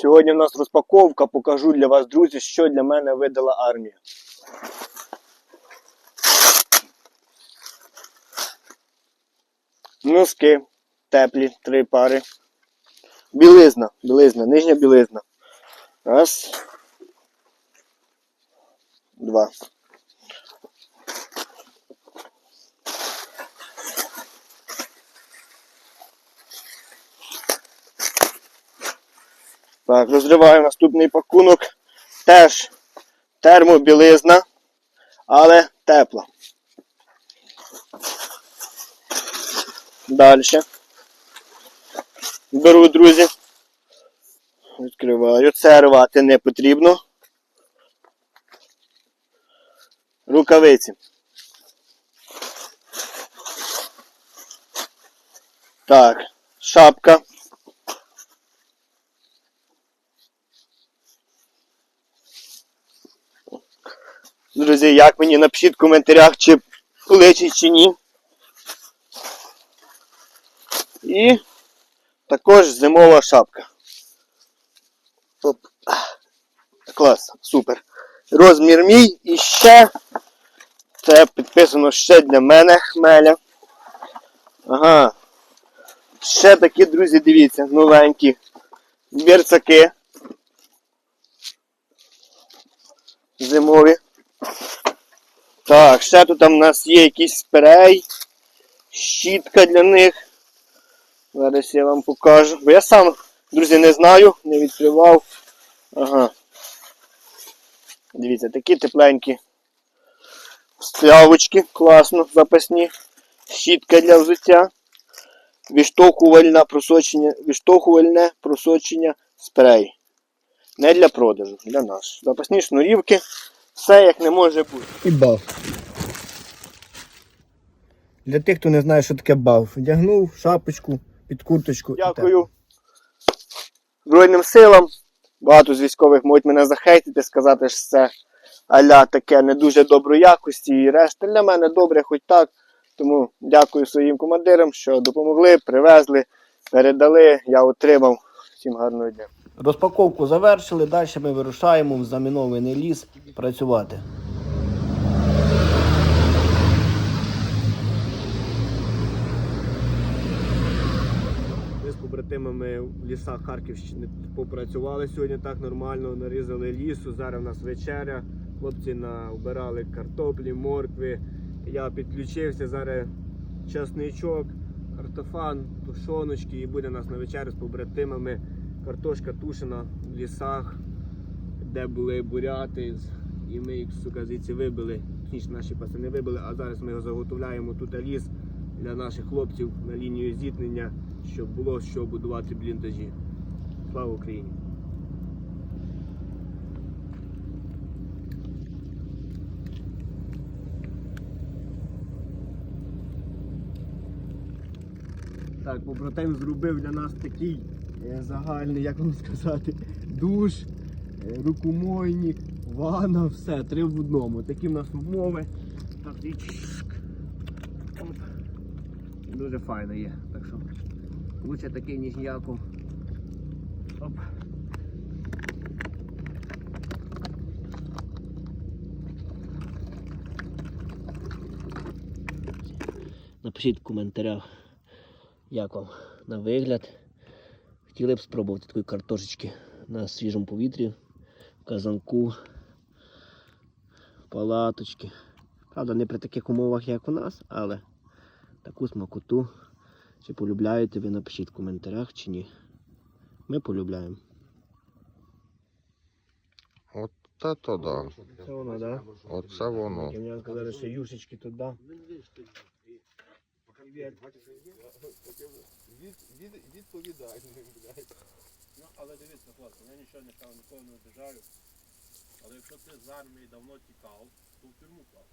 Сьогодні в нас розпаковка, покажу для вас, друзі, що для мене видала армія. Носки теплі, три пари. Білизна, білизна, нижня білизна. Раз. Два. Так, розриваю наступний пакунок. Теж термобілизна, але тепла. Далі. Беру, друзі. Відкриваю. Це рвати не потрібно. Рукавиці. Так, шапка. Друзі, як мені напишіть в коментарях, чи личить чи ні. І також зимова шапка. Оп. Клас, супер. Розмір мій і ще. Це підписано ще для мене хмеля. Ага. Ще такі, друзі, дивіться, новенькі. Бірцаки. Зимові. Так, ще тут там у нас є якийсь спрей, щітка для них. Зараз я вам покажу. Бо я сам, друзі, не знаю, не відкривав. Ага. Дивіться, такі тепленькі стрявочки, класно, запасні. Щітка для взуття. Відштовхувальне просочення, відштовхувальне просочення спрей. Не для продажу, для нас. Запасні шнурівки. Все як не може бути. І баф. Для тих, хто не знає, що таке баф. Вдягнув шапочку під курточку. Дякую. Збройним силам. Багато з військових можуть мене захейтити, сказати, що це аля таке не дуже доброї якості і решта. Для мене добре, хоч так. Тому дякую своїм командирам, що допомогли, привезли, передали. Я отримав. Всім гарного дня. Розпаковку завершили, далі ми вирушаємо в замінований ліс працювати. Ми з побратимами в лісах Харківщини попрацювали сьогодні так нормально, нарізали лісу. Зараз у нас вечеря. Хлопці обирали картоплі, моркви. Я підключився, зараз часничок, картофан, тушоночки і буде нас на вечерю з побратимами картошка тушена в лісах, де були буряти. І ми їх сука, звідси вибили. Точніше, наші пацани вибили, а зараз ми його заготовляємо тут ліс для наших хлопців на лінію зіткнення, щоб було що будувати бліндажі. Слава Україні! Так, побратим зробив для нас такий загальний, як вам сказати, душ, е, рукомойник, ванна, все, три в одному. Такі в нас умови. Так, і. Оп. Дуже файно є. Так що лучше такий, ніж ніяку. Оп. Напишіть в коментарях, як вам на вигляд. Хотіли б спробувати такої картошечки на свіжому повітрі, в казанку, палаточки. Правда, не при таких умовах, як у нас, але таку смакоту. Чи полюбляєте ви, напишіть в коментарях чи ні. Ми полюбляємо. От це то да. Це воно, так? Оце воно. Мені сказали, що юшечки туди. Ну, але дивіться, хлопці, я нічого не став, нікого не обіжаю. Але якщо ти з армії давно тікав, то в тюрму клав.